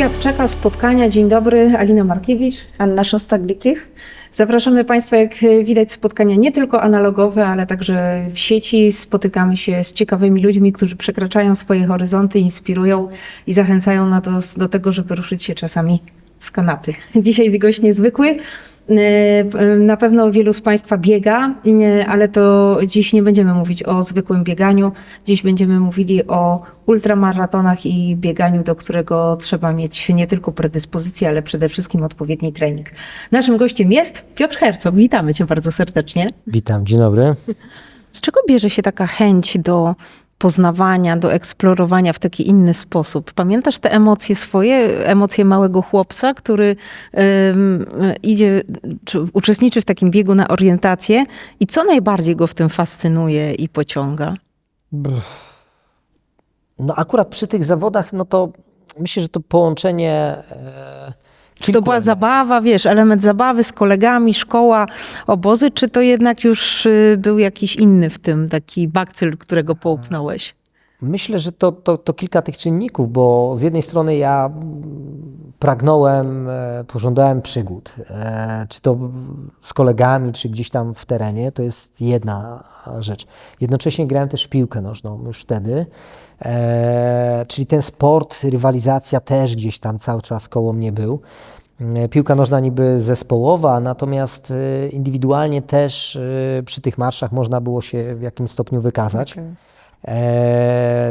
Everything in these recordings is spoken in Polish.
Świat czeka, spotkania. Dzień dobry, Alina Markiewicz. Anna Szostak-Gliplich. Zapraszamy Państwa, jak widać, spotkania nie tylko analogowe, ale także w sieci. Spotykamy się z ciekawymi ludźmi, którzy przekraczają swoje horyzonty, inspirują i zachęcają nas do, do tego, żeby ruszyć się czasami z kanapy. Dzisiaj gość niezwykły. Na pewno wielu z Państwa biega, ale to dziś nie będziemy mówić o zwykłym bieganiu. Dziś będziemy mówili o ultramaratonach i bieganiu, do którego trzeba mieć nie tylko predyspozycję, ale przede wszystkim odpowiedni trening. Naszym gościem jest Piotr Hercog. Witamy Cię bardzo serdecznie. Witam, dzień dobry. Z czego bierze się taka chęć do poznawania, do eksplorowania w taki inny sposób. Pamiętasz te emocje swoje, emocje małego chłopca, który um, idzie, czy uczestniczy w takim biegu na orientację i co najbardziej go w tym fascynuje i pociąga? No akurat przy tych zawodach, no to myślę, że to połączenie e, czy to była zabawa, wiesz, element zabawy z kolegami, szkoła, obozy, czy to jednak już y, był jakiś inny w tym, taki bakcyl, którego połknąłeś? Myślę, że to, to, to kilka tych czynników, bo z jednej strony ja pragnąłem, e, pożądałem przygód, e, czy to z kolegami, czy gdzieś tam w terenie, to jest jedna rzecz. Jednocześnie grałem też w piłkę nożną już wtedy, e, czyli ten sport, rywalizacja też gdzieś tam cały czas koło mnie był. Piłka nożna niby zespołowa, natomiast indywidualnie też przy tych marszach można było się w jakimś stopniu wykazać. Okay.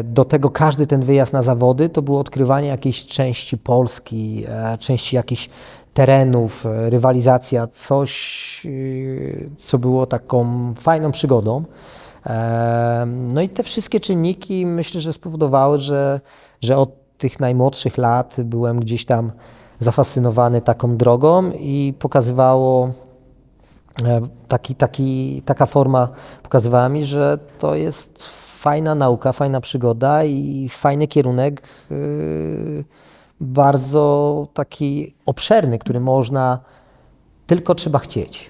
Do tego każdy ten wyjazd na zawody to było odkrywanie jakiejś części Polski, części jakichś terenów, rywalizacja, coś, co było taką fajną przygodą. No i te wszystkie czynniki myślę, że spowodowały, że, że od tych najmłodszych lat byłem gdzieś tam zafascynowany taką drogą i pokazywało taki, taki, taka forma pokazywała mi, że to jest fajna nauka, fajna przygoda i fajny kierunek, yy, bardzo taki obszerny, który można, tylko trzeba chcieć.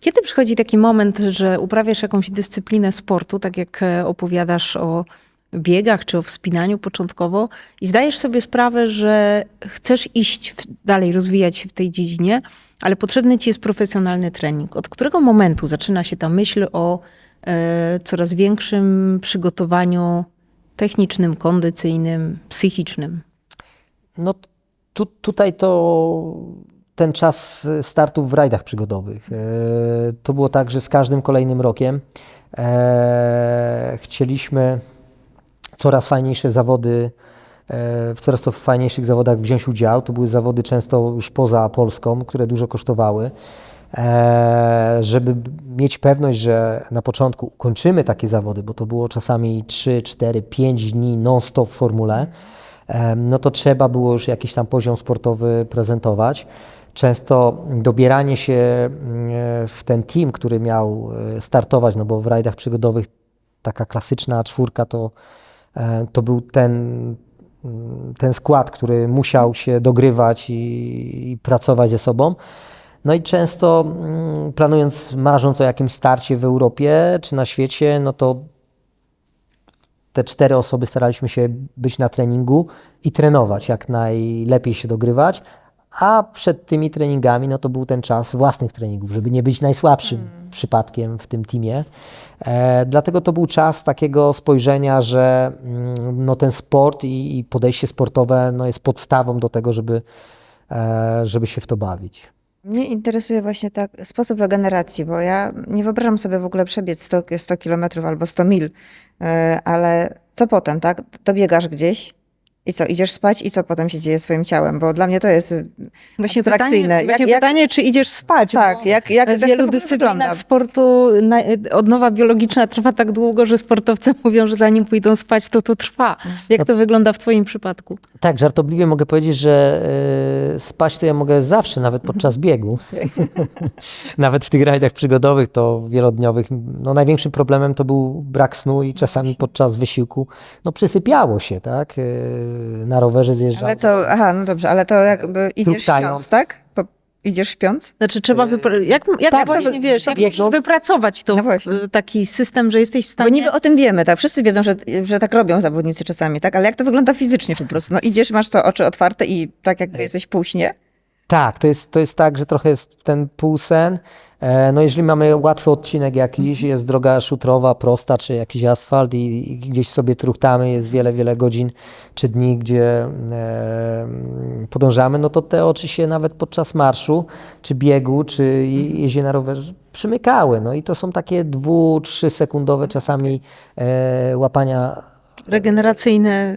Kiedy przychodzi taki moment, że uprawiasz jakąś dyscyplinę sportu, tak jak e, opowiadasz o biegach czy o wspinaniu początkowo i zdajesz sobie sprawę, że chcesz iść w, dalej, rozwijać się w tej dziedzinie, ale potrzebny ci jest profesjonalny trening. Od którego momentu zaczyna się ta myśl o E, coraz większym przygotowaniu technicznym, kondycyjnym, psychicznym? No tu, tutaj to ten czas startów w rajdach przygodowych. E, to było tak, że z każdym kolejnym rokiem e, chcieliśmy coraz fajniejsze zawody, w coraz to fajniejszych zawodach wziąć udział. To były zawody często już poza Polską, które dużo kosztowały. E, żeby mieć pewność, że na początku ukończymy takie zawody, bo to było czasami 3, 4, 5 dni non-stop w formule, e, no to trzeba było już jakiś tam poziom sportowy prezentować. Często dobieranie się mm, w ten team, który miał e, startować, no bo w rajdach przygodowych taka klasyczna czwórka to, to był ten, mm, ten skład, który musiał się dogrywać i, i pracować ze sobą. No i często mm, planując, marząc o jakimś starcie w Europie czy na świecie, no to te cztery osoby staraliśmy się być na treningu i trenować, jak najlepiej się dogrywać, a przed tymi treningami no to był ten czas własnych treningów, żeby nie być najsłabszym hmm. przypadkiem w tym teamie. E, dlatego to był czas takiego spojrzenia, że mm, no ten sport i, i podejście sportowe no jest podstawą do tego, żeby, e, żeby się w to bawić. Mnie interesuje właśnie tak sposób regeneracji, bo ja nie wyobrażam sobie w ogóle przebiec 100, 100 kilometrów albo 100 mil, e, ale co potem, tak? Dobiegasz gdzieś, i co, idziesz spać i co potem się dzieje z swoim ciałem? Bo dla mnie to jest właśnie pytanie, właśnie jak, pytanie, czy idziesz spać? Tak, jak, jak w wielu dyscyplinach sportu odnowa biologiczna trwa tak długo, że sportowcy mówią, że zanim pójdą spać, to to trwa. Jak to wygląda w twoim przypadku? Tak, żartobliwie mogę powiedzieć, że y, spać to ja mogę zawsze, nawet podczas biegu. nawet w tych rajdach przygodowych, to wielodniowych. No, największym problemem to był brak snu i czasami podczas wysiłku no, przysypiało się, tak? Y, na rowerze zjeżdżał. Ale co, aha, no dobrze, ale to jakby idziesz śpiąc, tak? Po, Idziesz śpiąc? Znaczy trzeba wypra- jak, jak tak, właśnie to- wiesz, to jak biegną. musisz wypracować to No właśnie. w- taki system, że jesteś w Bo stanie... niby o tym wiemy, tak? Wszyscy wiedzą, że, że tak robią zawodnicy czasami, tak? Ale jak to wygląda fizycznie po prostu? No idziesz, masz co, oczy otwarte i tak jakby jesteś półśnie. Tak, to jest, to jest tak, że trochę jest ten półsen. E, No jeżeli mamy łatwy odcinek jakiś, jest droga szutrowa, prosta, czy jakiś asfalt i, i gdzieś sobie truchtamy, jest wiele, wiele godzin czy dni, gdzie e, podążamy, no to te oczy się nawet podczas marszu, czy biegu, czy je- jeździe na rowerze przymykały. No i to są takie dwu, trzy sekundowe czasami e, łapania Regeneracyjne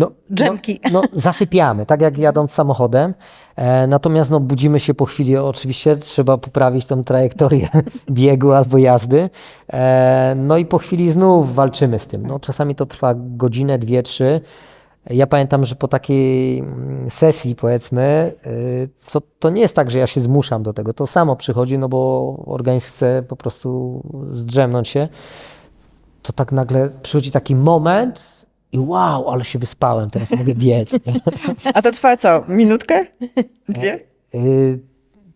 no, Dżemki. No, no, zasypiamy, tak jak jadąc samochodem. E, natomiast no, budzimy się po chwili, oczywiście trzeba poprawić tą trajektorię biegu albo jazdy. E, no i po chwili znów walczymy z tym. No, czasami to trwa godzinę, dwie, trzy. Ja pamiętam, że po takiej mm, sesji, powiedzmy, y, co, to nie jest tak, że ja się zmuszam do tego. To samo przychodzi, no bo organizm chce po prostu zdrzemnąć się to tak nagle przychodzi taki moment i wow, ale się wyspałem, teraz mogę biec. A to trwa co? Minutkę? Dwie? Y,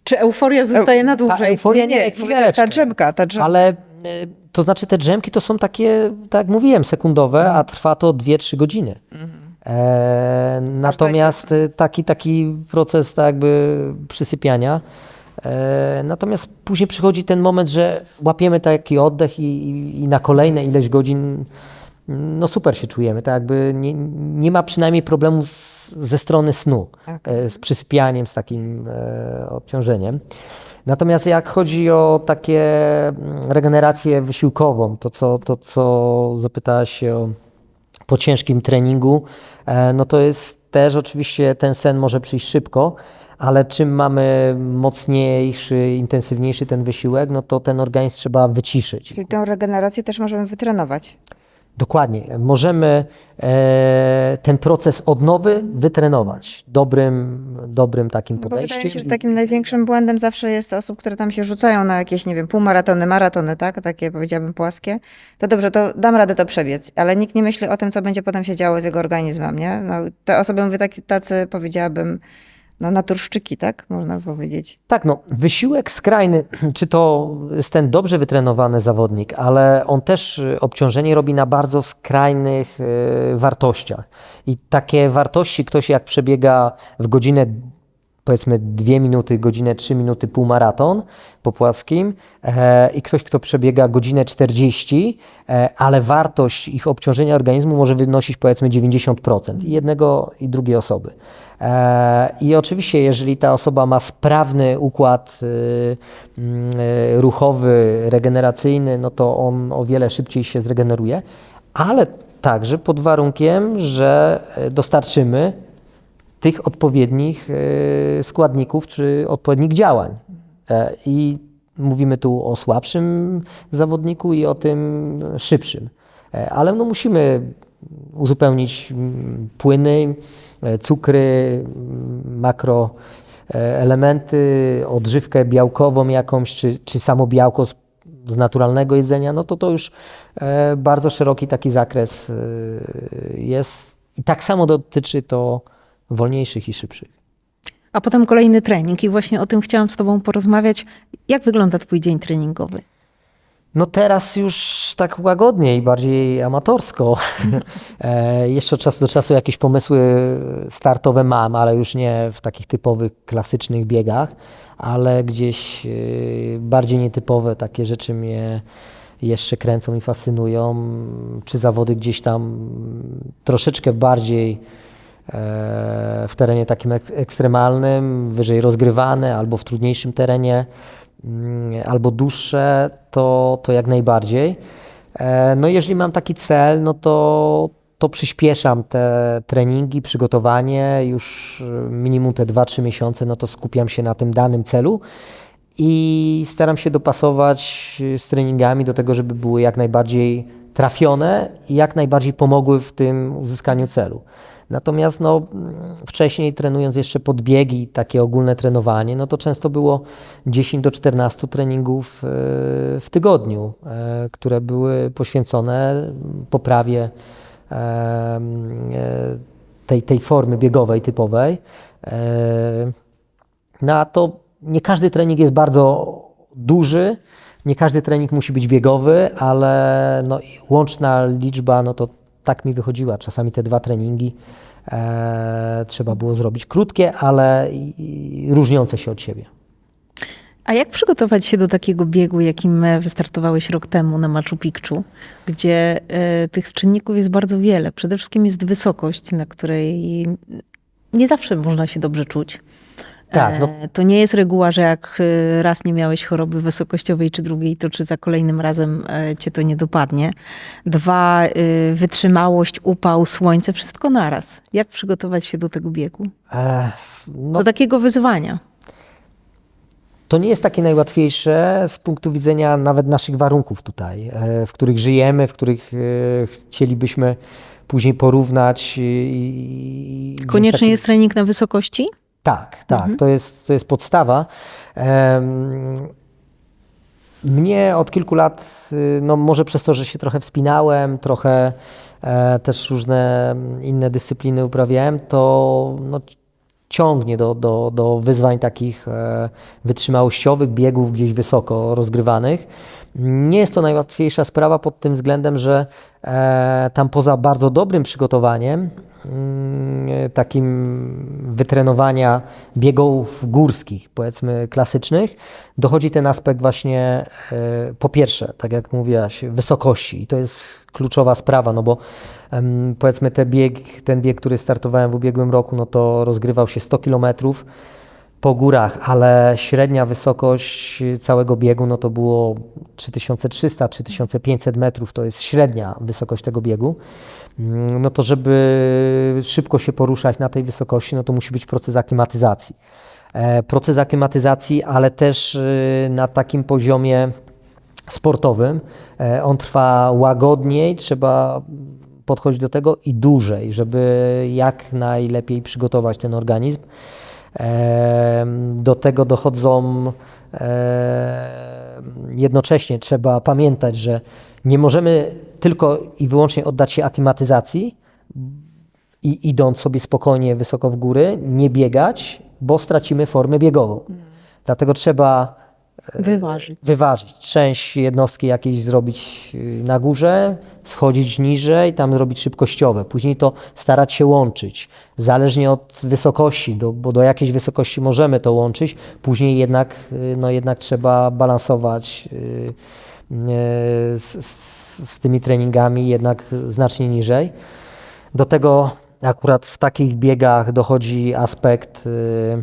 Czy euforia zostaje na ta dłużej? euforia Nie, nie, nie, mówię, ta, chwileczkę. ta drzemka, ta drzemka. Ale y, to znaczy te drzemki to są takie, tak jak mówiłem, sekundowe, a trwa to 2-3 godziny. E, natomiast taki, taki proces tak jakby przysypiania. E, natomiast później przychodzi ten moment, że łapiemy taki oddech i, i, i na kolejne ileś godzin no super się czujemy. Tak jakby nie, nie ma przynajmniej problemu z, ze strony snu, Tak. e, z przysypianiem, z takim e, obciążeniem. Natomiast jak chodzi o takie mm, regenerację wysiłkową, to co, to co zapytałaś się o po ciężkim treningu, e, no to jest też oczywiście ten sen może przyjść szybko, ale czym mamy mocniejszy, intensywniejszy ten wysiłek, no to ten organizm trzeba wyciszyć. Czyli tę regenerację też możemy wytrenować. Dokładnie. Możemy e, ten proces odnowy wytrenować dobrym, dobrym takim No bo wydaje podejściem. mi się, że takim największym błędem zawsze jest osób, które tam się rzucają na jakieś, nie wiem, półmaratony, maratony, tak? Takie powiedziałabym płaskie. To dobrze, to dam radę to przebiec, ale nikt nie myśli o tym, co będzie potem się działo z jego organizmem, nie? No, te osoby mówię taki, tacy, powiedziałabym, no naturszczyki, tak? Można powiedzieć. Tak, no, wysiłek skrajny, czy to jest ten dobrze wytrenowany zawodnik, ale on też y, obciążenie robi na bardzo skrajnych y, wartościach. I takie wartości ktoś jak przebiega w godzinę, powiedzmy dwie minuty, godzinę, trzy minuty półmaraton po płaskim e, i ktoś, kto przebiega godzinę 40, e, ale wartość ich obciążenia organizmu może wynosić powiedzmy 90% i jednego i drugiej osoby. E, I oczywiście, jeżeli ta osoba ma sprawny układ y, y, ruchowy, regeneracyjny, no to on o wiele szybciej się zregeneruje, ale także pod warunkiem, że e, dostarczymy tych odpowiednich e, składników czy odpowiednich działań. E, I mówimy tu o słabszym zawodniku i o tym szybszym. E, Ale no musimy uzupełnić płyny, cukry, mm, makro e, elementy, odżywkę białkową jakąś, czy, czy samo białko z, z naturalnego jedzenia, no to to już bardzo szeroki taki zakres jest. I tak samo dotyczy to wolniejszych i szybszych. A potem kolejny trening i właśnie o tym chciałam z tobą porozmawiać. Jak wygląda twój dzień treningowy? No teraz już tak łagodniej, bardziej amatorsko. e, jeszcze od czasu do czasu jakieś pomysły startowe mam, ale już nie w takich typowych, klasycznych biegach, ale gdzieś e, bardziej nietypowe takie rzeczy mnie jeszcze kręcą i fascynują. Czy zawody gdzieś tam troszeczkę bardziej w terenie takim ek- ekstremalnym, wyżej rozgrywane, albo w trudniejszym terenie, mm, albo dłuższe, to, to jak najbardziej. E, No jeżeli mam taki cel, no to, to przyspieszam te treningi, przygotowanie, już e, minimum te 2-3 miesiące, no to skupiam się na tym danym celu i staram się dopasować e, z treningami do tego, żeby były jak najbardziej trafione i jak najbardziej pomogły w tym uzyskaniu celu. Natomiast no, wcześniej trenując jeszcze podbiegi, takie ogólne trenowanie, no to często było 10 do 14 treningów e, w tygodniu, e, które były poświęcone poprawie e, tej, tej formy biegowej typowej. No to nie każdy trening jest bardzo duży, nie każdy trening musi być biegowy, ale no, łączna liczba, no to tak mi wychodziła. Czasami te dwa treningi e, trzeba było zrobić krótkie, ale i, i różniące się od siebie. A jak przygotować się do takiego biegu, jakim wystartowałeś rok temu na Machu Picchu, gdzie e, tych czynników jest bardzo wiele. Przede wszystkim jest wysokość, na której nie zawsze można się dobrze czuć. Tak, no. E, To nie jest reguła, że jak e, raz nie miałeś choroby wysokościowej czy drugiej, to czy za kolejnym razem e, cię to nie dopadnie. Dwa, wytrzymałość, upał, słońce, wszystko naraz. Jak przygotować się do tego biegu? E, no, Do takiego wyzwania. To nie jest takie najłatwiejsze z punktu widzenia nawet naszych warunków tutaj, w których żyjemy, w których chcielibyśmy później porównać. i- i- Koniecznie taki- jest trening na wysokości? Tak, tak, Mhm. to, jest, to jest podstawa. Em, Mnie od kilku lat, y, no może przez to, że się trochę wspinałem, trochę e, też różne mm, inne dyscypliny uprawiałem, to no, ciągnie do, do, do wyzwań takich e, wytrzymałościowych, biegów gdzieś wysoko rozgrywanych. Nie jest to najłatwiejsza sprawa pod tym względem, że e, tam poza bardzo dobrym przygotowaniem, takim wytrenowania biegów górskich, powiedzmy klasycznych, dochodzi ten aspekt właśnie e, po pierwsze, tak jak mówiłaś, wysokości. I to jest kluczowa sprawa, no bo powiedzmy ten bieg, ten bieg, który startowałem w ubiegłym roku, no to rozgrywał się 100 kilometrów po górach, ale średnia wysokość całego biegu no to było 3300-3500 metrów, to jest średnia wysokość tego biegu. Mm, No to żeby szybko się poruszać na tej wysokości, no to musi być proces aklimatyzacji. E, Proces aklimatyzacji, ale też y, na takim poziomie sportowym. E, On trwa łagodniej, trzeba podchodzić do tego i dłużej, żeby jak najlepiej przygotować ten organizm. Em, Do tego dochodzą jednocześnie trzeba pamiętać, że nie możemy tylko i wyłącznie oddać się aklimatyzacji i idąc sobie spokojnie wysoko w góry, nie biegać, bo stracimy formę biegową. Dlatego trzeba Wyważyć. wyważyć. Część jednostki jakiejś zrobić y, na górze, schodzić niżej, tam zrobić szybkościowe. Później to starać się łączyć. Zależnie od wysokości, do, bo do jakiejś wysokości możemy to łączyć. Później jednak, y, no jednak trzeba balansować y, y, z, z, z tymi treningami jednak znacznie niżej. Do tego akurat w takich biegach dochodzi aspekt y,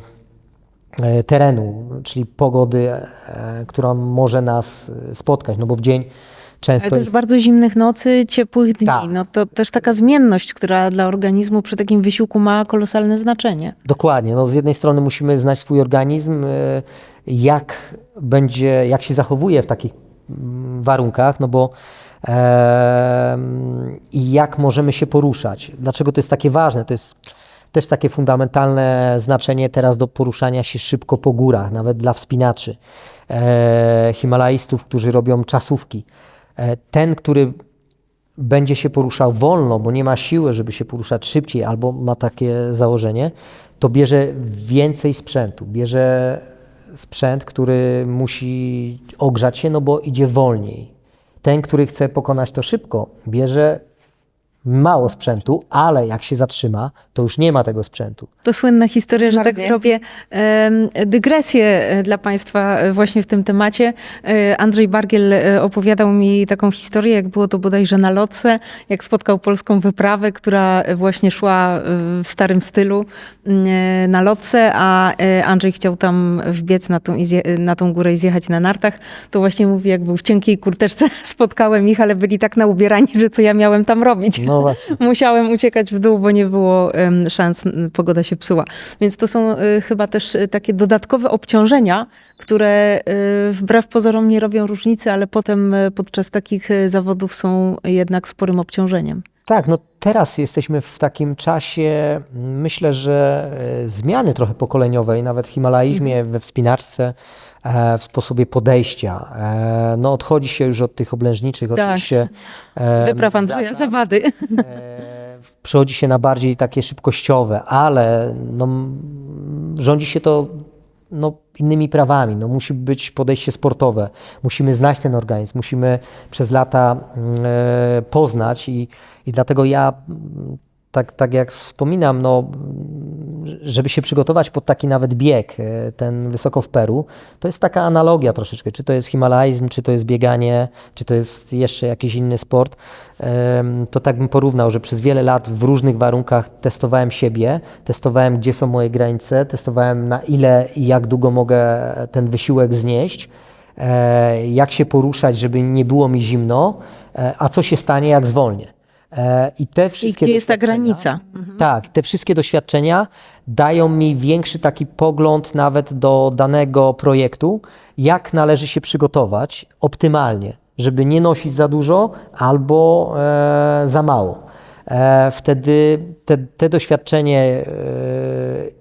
e, terenu, czyli pogody, e, która może nas e, spotkać, no bo w dzień często Ale też jest... bardzo zimnych nocy, ciepłych dni. Tak. No to też taka zmienność, która dla organizmu przy takim wysiłku ma kolosalne znaczenie. Dokładnie, no z jednej strony musimy znać swój organizm, e, jak będzie, jak się zachowuje w takich warunkach, no bo i jak możemy się poruszać. Dlaczego to jest takie ważne? To jest też takie fundamentalne znaczenie teraz do poruszania się szybko po górach, nawet dla wspinaczy, e, himalaistów, którzy robią czasówki. E, ten, który będzie się poruszał wolno, bo nie ma siły, żeby się poruszać szybciej, albo ma takie założenie, to bierze więcej sprzętu. Bierze sprzęt, który musi ogrzać się, no bo idzie wolniej. Ten, który chce pokonać to szybko, bierze mało sprzętu, ale jak się zatrzyma, to już nie ma tego sprzętu. To słynna historia, że tak zrobię dygresję e, dla Państwa e, właśnie w tym temacie. E, Andrzej Bargiel opowiadał mi taką historię, jak było to bodajże na lotce, jak spotkał polską wyprawę, która właśnie szła w starym stylu e, na lotce, a Andrzej chciał tam wbiec na tą, na tą górę i zjechać na nartach. To właśnie mówi, jak był w cienkiej kurteczce, spotkałem ich, ale byli tak na ubierani, że co ja miałem tam robić. No właśnie. Musiałem uciekać w dół, bo nie było em, szans, pogoda się psuła. Więc to są y, chyba też y, takie dodatkowe obciążenia, które y, wbrew pozorom nie robią różnicy, ale potem y, podczas takich y, zawodów są jednak sporym obciążeniem. Tak, no teraz jesteśmy w takim czasie, myślę, że e, zmiany trochę pokoleniowej, nawet w himalaizmie, we wspinaczce, w sposobie podejścia. E, No odchodzi się już od tych oblężniczych, Tak. oczywiście. e, Wypraw Andrzeja. Zawady. E, Przechodzi się na bardziej takie szybkościowe, ale no, rządzi się to no, innymi prawami. No, musi być podejście sportowe. Musimy znać ten organizm, musimy przez lata mm, e, poznać i, i dlatego ja, tak, tak jak wspominam, no, żeby się przygotować pod taki nawet bieg, e, ten wysoko w Peru, to jest taka analogia troszeczkę, czy to jest himalaizm, czy to jest bieganie, czy to jest jeszcze jakiś inny sport, to tak bym porównał, że przez wiele lat w różnych warunkach testowałem siebie, testowałem gdzie są moje granice, testowałem na ile i jak długo mogę ten wysiłek znieść, e, jak się poruszać, żeby nie było mi zimno, e, a co się stanie, jak zwolnię. E, I te I wszystkie gdzie jest ta doświadczenia- granica? tak, te wszystkie doświadczenia dają mi większy taki pogląd nawet do danego projektu, jak należy się przygotować optymalnie, żeby nie nosić za dużo albo e, za mało. E, wtedy te, te doświadczenie e,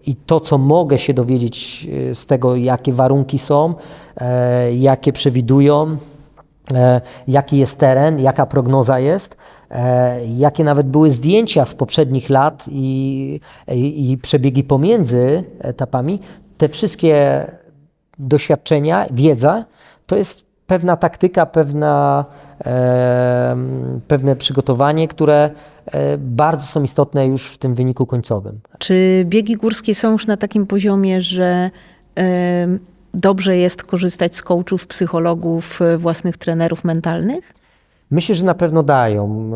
i to, co mogę się dowiedzieć e, z tego, jakie warunki są, e, jakie przewidują, jaki jest teren, jaka prognoza jest, e, jakie nawet były zdjęcia z poprzednich lat i, i, i przebiegi pomiędzy etapami, te wszystkie doświadczenia, wiedza, to jest pewna taktyka, pewna, e, pewne przygotowanie, które e, bardzo są istotne już w tym wyniku końcowym. Czy biegi górskie są już na takim poziomie, że em, dobrze jest korzystać z coachów, psychologów, e, własnych trenerów mentalnych? Myślę, że na pewno dają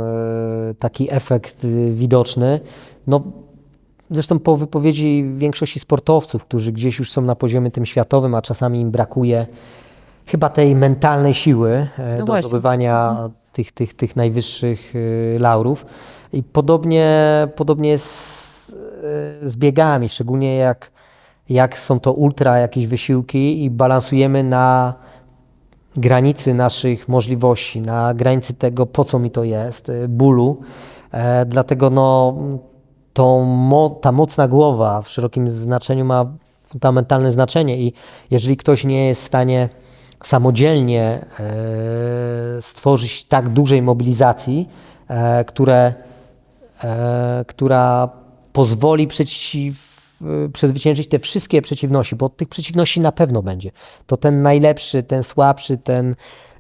e, taki efekt y, widoczny. No, zresztą po wypowiedzi większości sportowców, którzy gdzieś już są na poziomie tym światowym, a czasami im brakuje chyba tej mentalnej siły e, do właśnie. zdobywania tych, tych, tych najwyższych e, laurów. I podobnie, podobnie jest e, z biegami, szczególnie jak, jak są to ultra jakieś wysiłki i balansujemy na granicy naszych możliwości, na granicy tego, po co mi to jest, y, bólu. E, dlatego no, tą mo, ta mocna głowa w szerokim znaczeniu ma fundamentalne znaczenie i jeżeli ktoś nie jest w stanie samodzielnie e, stworzyć tak dużej mobilizacji, e, które, e, która pozwoli przeciw, przezwyciężyć te wszystkie przeciwności, bo tych przeciwności na pewno będzie. To ten najlepszy, ten słabszy, ten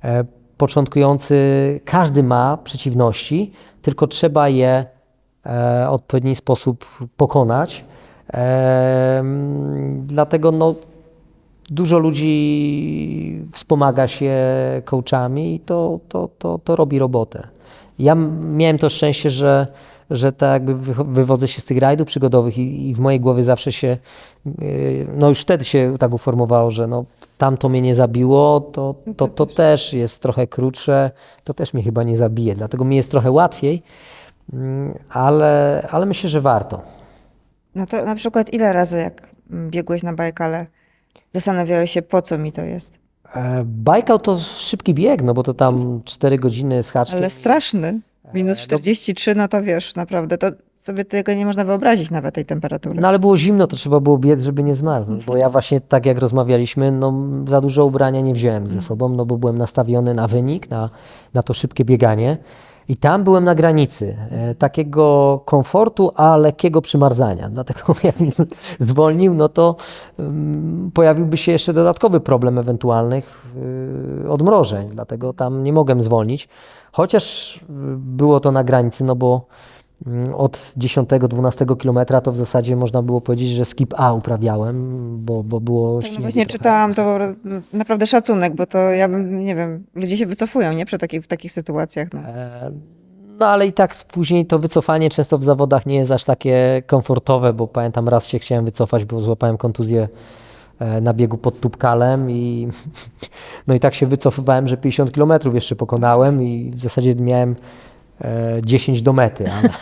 e, początkujący, każdy ma przeciwności, tylko trzeba je e, w odpowiedni sposób pokonać. E, dlatego no, dużo ludzi wspomaga się coachami i to, to, to, to robi robotę. Ja miałem to szczęście, że, że tak jakby wywodzę się z tych rajdów przygodowych i, i w mojej głowie zawsze się, yy, no już wtedy się tak uformowało, że no tamto mnie nie zabiło, to, to, to też jest trochę krótsze, to też mnie chyba nie zabije, dlatego mi jest trochę łatwiej, mm, ale, ale myślę, że warto. No to na przykład ile razy jak biegłeś na Bajkale, zastanawiałeś się, po co mi to jest? E, Bajkał to szybki bieg, no bo to tam 4 godziny z haczkiem. Ale straszny. Minus 43, no to wiesz, naprawdę, to sobie tego nie można wyobrazić nawet tej temperatury. No ale było zimno, to trzeba było biec, żeby nie zmarznąć, bo ja właśnie tak jak rozmawialiśmy, no za dużo ubrania nie wziąłem ze sobą, no bo byłem nastawiony na wynik, na, na to szybkie bieganie tam byłem na granicy e, takiego komfortu, a lekkiego przymarzania, dlatego jakbym zwolnił, no to mm, pojawiłby się jeszcze dodatkowy problem ewentualnych y, odmrożeń, dlatego tam nie mogłem zwolnić, chociaż y, było to na granicy, no bo Od 10-12 kilometra to w zasadzie można było powiedzieć, że skip A uprawiałem, bo, bo było Tak, no właśnie trochę. czytałam to mm, naprawdę szacunek, bo to ja bym, nie wiem, ludzie się wycofują, nie? Przy takich, w takich sytuacjach. No. E, No ale i tak później to wycofanie często w zawodach nie jest aż takie komfortowe, bo pamiętam raz się chciałem wycofać, bo złapałem kontuzję e, na biegu pod Tubkalem i no i tak się wycofywałem, że 50 kilometrów jeszcze pokonałem i w zasadzie miałem e, 10 do mety. Ale...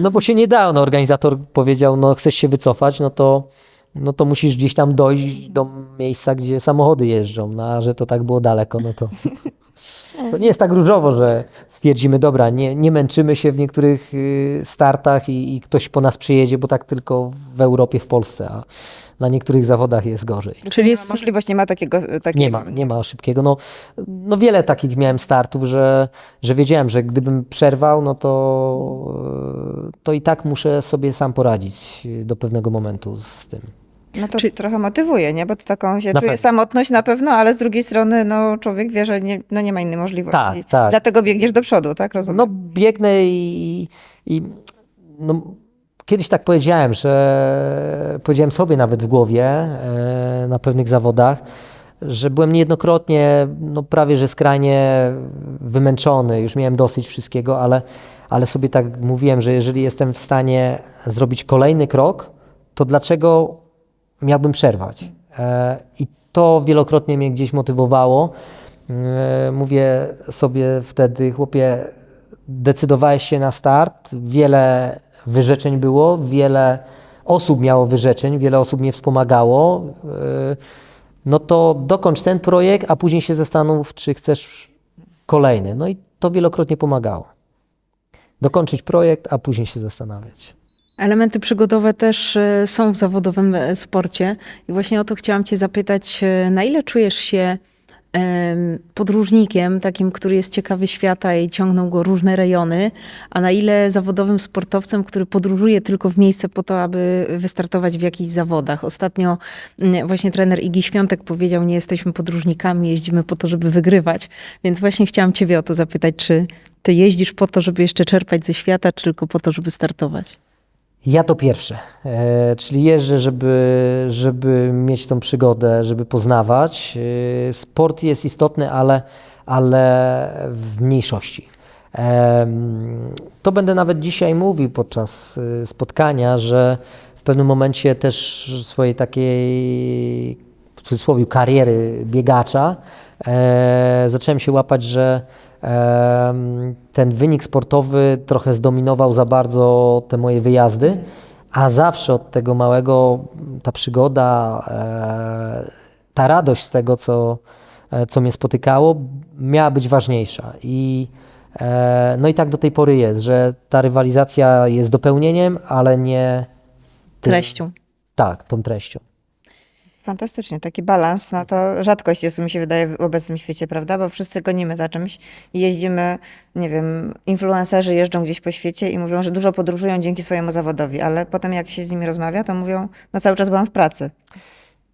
No bo się nie dało, no organizator powiedział, no chcesz się wycofać, no to, no to musisz gdzieś tam dojść do miejsca, gdzie samochody jeżdżą, no a że to tak było daleko, no to... To nie jest tak różowo, że stwierdzimy, dobra, nie, nie męczymy się w niektórych y, startach i, i ktoś po nas przyjedzie, bo tak tylko w Europie, w Polsce, a na niektórych zawodach jest gorzej. Czyli jest- możliwość, nie ma takiego... takiego Nie ma, nie ma szybkiego. No, no wiele takich miałem startów, że, że wiedziałem, że gdybym przerwał, no to, y, to i tak muszę sobie sam poradzić do pewnego momentu z tym. No to Czy- trochę motywuje, nie? Bo to taką się czuje samotność na pewno, ale z drugiej strony no, człowiek wie, że nie, no, nie ma innej możliwości. Tak, tak. Dlatego biegniesz do przodu, tak? Rozumiem. No biegnę i, i no, kiedyś tak powiedziałem, że powiedziałem sobie nawet w głowie e, na pewnych zawodach, że byłem niejednokrotnie no, prawie że skrajnie wymęczony, już miałem dosyć wszystkiego, ale, ale sobie tak mówiłem, że jeżeli jestem w stanie zrobić kolejny krok, to dlaczego miałbym przerwać? E, I to wielokrotnie mnie gdzieś motywowało. E, Mówię sobie wtedy, chłopie, decydowałeś się na start, wiele wyrzeczeń było, wiele osób miało wyrzeczeń, wiele osób mnie wspomagało. E, No to dokończ ten projekt, a później się zastanów, czy chcesz kolejny. No i to wielokrotnie pomagało. Dokończyć projekt, a później się zastanawiać. Elementy przygodowe też e, są w zawodowym e, sporcie i właśnie o to chciałam cię zapytać, e, na ile czujesz się em, podróżnikiem, takim, który jest ciekawy świata i ciągną go różne rejony, a na ile zawodowym sportowcem, który podróżuje tylko w miejsce po to, aby wystartować w jakichś zawodach. Ostatnio właśnie trener Igi Świątek powiedział, nie jesteśmy podróżnikami, jeździmy po to, żeby wygrywać. Więc właśnie chciałam ciebie o to zapytać, czy ty jeździsz po to, żeby jeszcze czerpać ze świata, czy tylko po to, żeby startować? Ja to pierwsze, e, czyli jeżdżę, żeby, żeby mieć tą przygodę, żeby poznawać. E, sport jest istotny, ale, ale w mniejszości. Em, To będę nawet dzisiaj mówił podczas e, spotkania, że w pewnym momencie też swojej takiej w cudzysłowie kariery biegacza e, zacząłem się łapać, że ten wynik sportowy trochę zdominował za bardzo te moje wyjazdy, a zawsze od tego małego ta przygoda, e, ta radość z tego, co, e, co mnie spotykało, miała być ważniejsza. I, e, no i tak do tej pory jest, że ta rywalizacja jest dopełnieniem, ale nie Treścią. Tak, tą treścią. Fantastycznie, taki balans, no to rzadkość jest, mi się wydaje, w obecnym świecie, prawda? Bo wszyscy gonimy za czymś i jeździmy, nie wiem, influencerzy jeżdżą gdzieś po świecie i mówią, że dużo podróżują dzięki swojemu zawodowi, ale potem jak się z nimi rozmawia, to mówią, no cały czas byłam w pracy.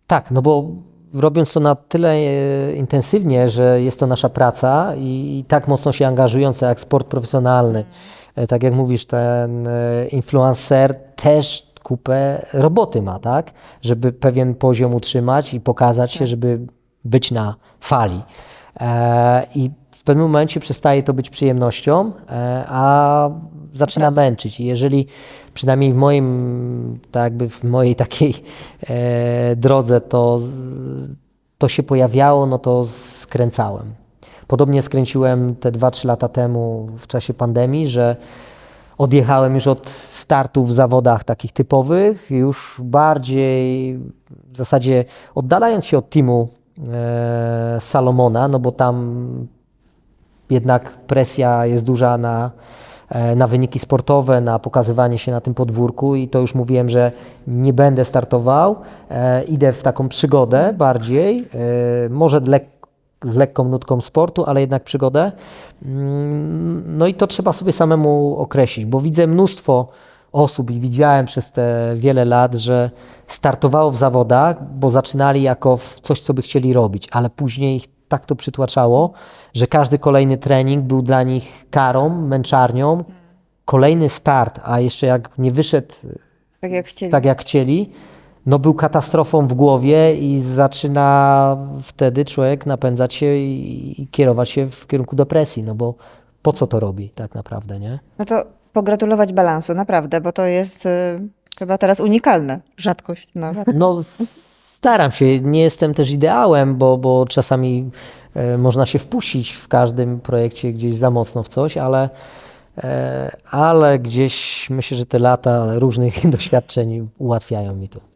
Tak, no bo robiąc to na tyle e, intensywnie, że jest to nasza praca i, i tak mocno się angażująca jak sport profesjonalny, e, tak jak mówisz, ten e, influencer też kupę roboty ma, tak? Żeby pewien poziom utrzymać i pokazać się, żeby być na fali. E, I w pewnym momencie przestaje to być przyjemnością, e, a zaczyna męczyć. I jeżeli przynajmniej w moim, tak jakby w mojej takiej e, drodze to, to się pojawiało, no to skręcałem. Podobnie skręciłem te 2-3 lata temu w czasie pandemii, że odjechałem już od startu w zawodach takich typowych, już bardziej w zasadzie oddalając się od teamu e, Salomona, no bo tam jednak presja jest duża na, e, na wyniki sportowe, na pokazywanie się na tym podwórku i to już mówiłem, że nie będę startował, e, idę w taką przygodę bardziej, e, może lek, z lekką nutką sportu, ale jednak przygodę. Mm, No i to trzeba sobie samemu określić, bo widzę mnóstwo osób i widziałem przez te wiele lat, że startowało w zawodach, bo zaczynali jako coś, co by chcieli robić, ale później ich tak to przytłaczało, że każdy kolejny trening był dla nich karą, męczarnią. Kolejny start, a jeszcze jak nie wyszedł Tak jak chcieli. tak jak chcieli, no był katastrofą w głowie i zaczyna wtedy człowiek napędzać się i, kierować się w kierunku depresji, no bo po co to robi tak naprawdę, nie? No to pogratulować balansu, naprawdę, bo to jest y, chyba teraz unikalne. Rzadkość. No, No staram się, nie jestem też ideałem, bo, bo czasami e, można się wpuścić w każdym projekcie gdzieś za mocno w coś, ale, e, ale gdzieś myślę, że te lata różnych doświadczeń ułatwiają mi to.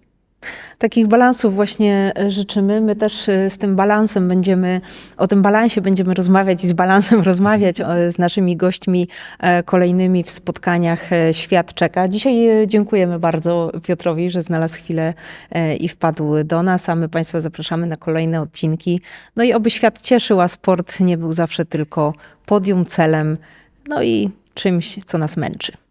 Takich balansów właśnie e, życzymy. My też e, z tym balansem będziemy, o tym balansie będziemy rozmawiać i z balansem rozmawiać z naszymi gośćmi e, kolejnymi w spotkaniach Świat Czeka. Dzisiaj dziękujemy bardzo Piotrowi, że znalazł chwilę i wpadł do nas, a my Państwa zapraszamy na kolejne odcinki. No i oby świat cieszył, a sport nie był zawsze tylko podium, celem, no i czymś, co nas męczy.